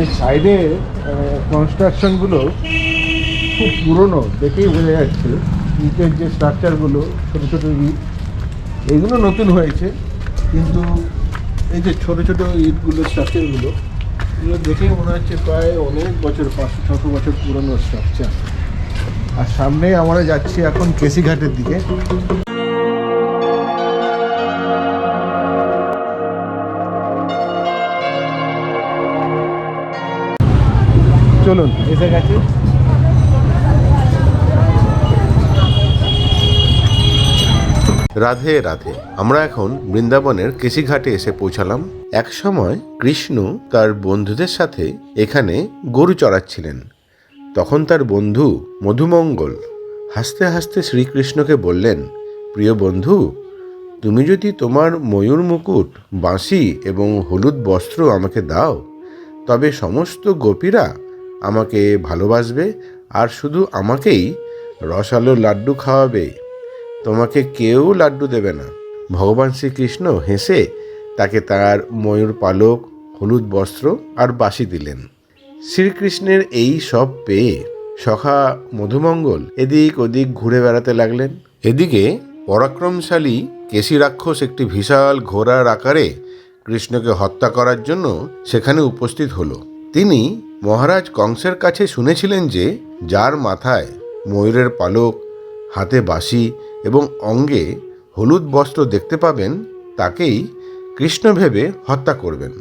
এই সাইডে কনস্ট্রাকশনগুলো খুব পুরনো, দেখেই বোঝা যাচ্ছে। ইটের যে স্ট্রাকচারগুলো ছোটো ছোটো ইট, এগুলো নতুন হয়েছে। কিন্তু এই যে ছোটো ছোটো ইটগুলো স্ট্রাকচারগুলো এগুলো দেখেই মনে হচ্ছে প্রায় অনেক বছর, পাঁচশো, ছশো বছর পুরনো স্ট্রাকচার আর সামনে আমরা যাচ্ছি এখন কেসিঘাটের দিকে। চলুন। এসে গেছে। রাধে রাধে। আমরা এখন বৃন্দাবনের কৃষিঘাটে এসে পৌঁছালাম। এক সময় কৃষ্ণ তার বন্ধুদের সাথে এখানে গরু চড়াচ্ছিলেন। তখন তার বন্ধু মধুমঙ্গল হাসতে হাসতে শ্রীকৃষ্ণকে বললেন প্রিয় বন্ধু তুমি যদি তোমার ময়ূর মুকুট বাঁশি এবং হলুদ বস্ত্র আমাকে দাও তবে সমস্ত গোপীরা আমাকে ভালোবাসবে আর শুধু আমাকেই রসালো লাড্ডু খাওয়াবে। তোমাকে কেউ লাড্ডু দেবে না। ভগবান শ্রীকৃষ্ণ হেসে তাকে তার ময়ূর পালক, হলুদ বস্ত্র আর বাসি দিলেন। শ্রীকৃষ্ণের এই সব পেয়ে সখা মধুমঙ্গল এদিক ওদিক ঘুরে বেড়াতে লাগলেন। এদিকে পরাক্রমশালী কেশী রাক্ষস একটি বিশাল ঘোড়ার আকারে কৃষ্ণকে হত্যা করার জন্য সেখানে উপস্থিত হলো। তিনি মহারাজ কংসের কাছে শুনেছিলেন যে, যার মাথায় ময়ূরের পালক, হাতে বাঁশি এবং অঙ্গে হলুদ বস্ত্র দেখতে পাবেন, তাকেই কৃষ্ণ ভেবে হত্যা করবেন।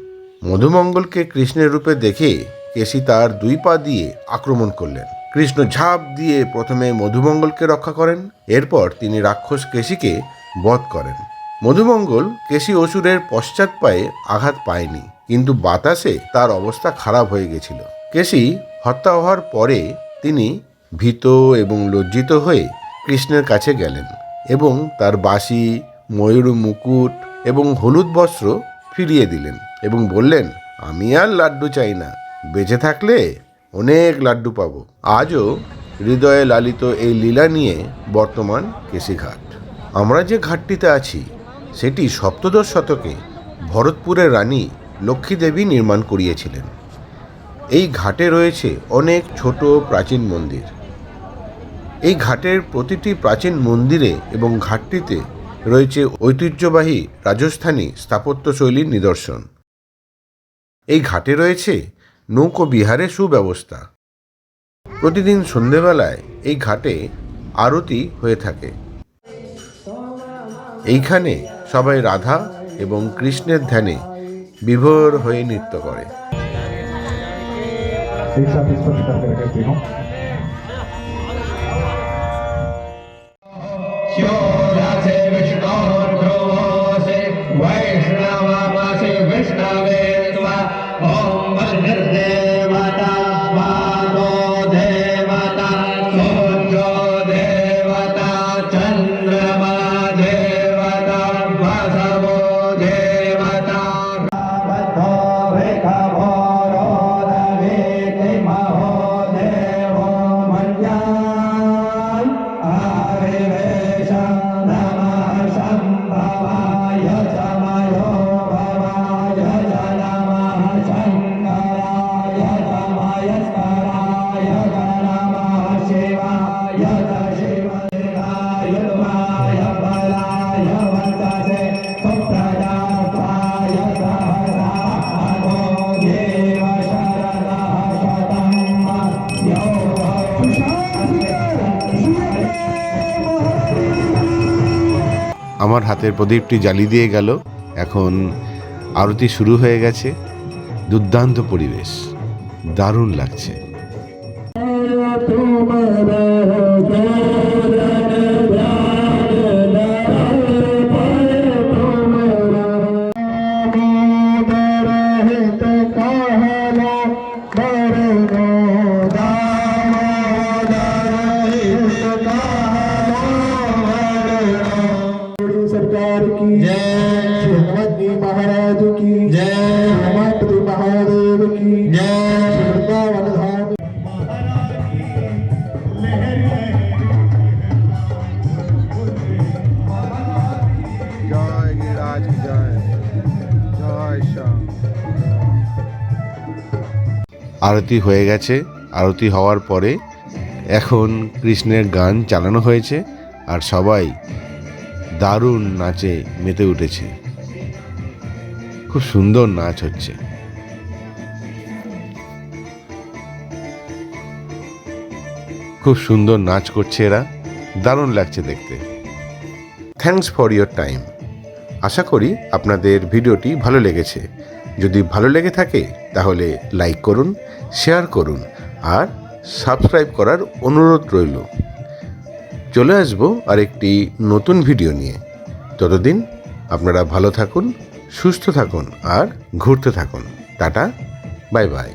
মধুমঙ্গলকে কৃষ্ণের রূপে দেখে কেশী তার দুই পা দিয়ে আক্রমণ করলেন। কৃষ্ণ ঝাঁপ দিয়ে প্রথমে মধুমঙ্গলকে রক্ষা করেন, এরপর তিনি রাক্ষস কেশিকে বধ করেন। মধুমঙ্গল কেশী অসুরের পশ্চাৎ পায়ে আঘাত পায়নি, কিন্তু বাতাসে তার অবস্থা খারাপ হয়ে গেছিল। কেশী হত্যা হওয়ার পরে তিনি ভীত এবং লজ্জিত হয়ে কৃষ্ণের কাছে গেলেন এবং তার বাসি ময়ূর মুকুট এবং হলুদ বস্ত্র ফিরিয়ে দিলেন এবং বললেন, আমি আর লাড্ডু চাই না, বেঁচে থাকলে অনেক লাড্ডু পাবো। আজও হৃদয়ে লালিত এই লীলা নিয়ে বর্তমান কেশিঘাট। আমরা যে ঘাটটিতে আছি, সেটি সপ্তদশ শতকে ভরতপুরের রানী লক্ষ্মী দেবী নির্মাণ করিয়েছিলেন। এই ঘাটে রয়েছে অনেক ছোট প্রাচীন মন্দির। এই ঘাটের প্রতিটি প্রাচীন মন্দিরে এবং ঘাটটিতে রয়েছে ঐতিহ্যবাহী রাজস্থানী স্থাপত্যশৈলীর নিদর্শন। এই ঘাটে রয়েছে নৌকো বিহারের সুব্যবস্থা। প্রতিদিন সন্ধেবেলায় এই ঘাটে আরতি হয়ে থাকে। এইখানে সবাই রাধা এবং কৃষ্ণের ধ্যানে বিভোর হয়ে নৃত্য করে। एक साथ स्पर्श करके रखे तीनों Tchau. আমার হাতের প্রদীপটি জ্বালি দিয়ে গেল। এখন আরতি শুরু হয়ে গেছে। দুর্দান্ত পরিবেশ। দারুণ লাগছে। তোমার আরতি হয়ে গেছে। আরতি হওয়ার পরে এখন কৃষ্ণের গান চালানো হয়েছে আর সবাই দারুণ নাচে মেতে উঠেছে। খুব সুন্দর নাচ হচ্ছে। খুব সুন্দর নাচ করছে এরা। দারুণ লাগছে দেখতে। থ্যাঙ্কস ফর ইয়োর টাইম আশা করি আপনাদের ভিডিওটি ভালো লেগেছে। যদি ভালো লেগে থাকে তাহলে লাইক করুন শেয়ার করুন আর সাবস্ক্রাইব করার অনুরোধ রইল। চলে আসব আর একটি নতুন ভিডিও নিয়ে। ততদিন আপনারা ভালো থাকুন, সুস্থ থাকুন আর ঘুরতে থাকুন। Tata bye bye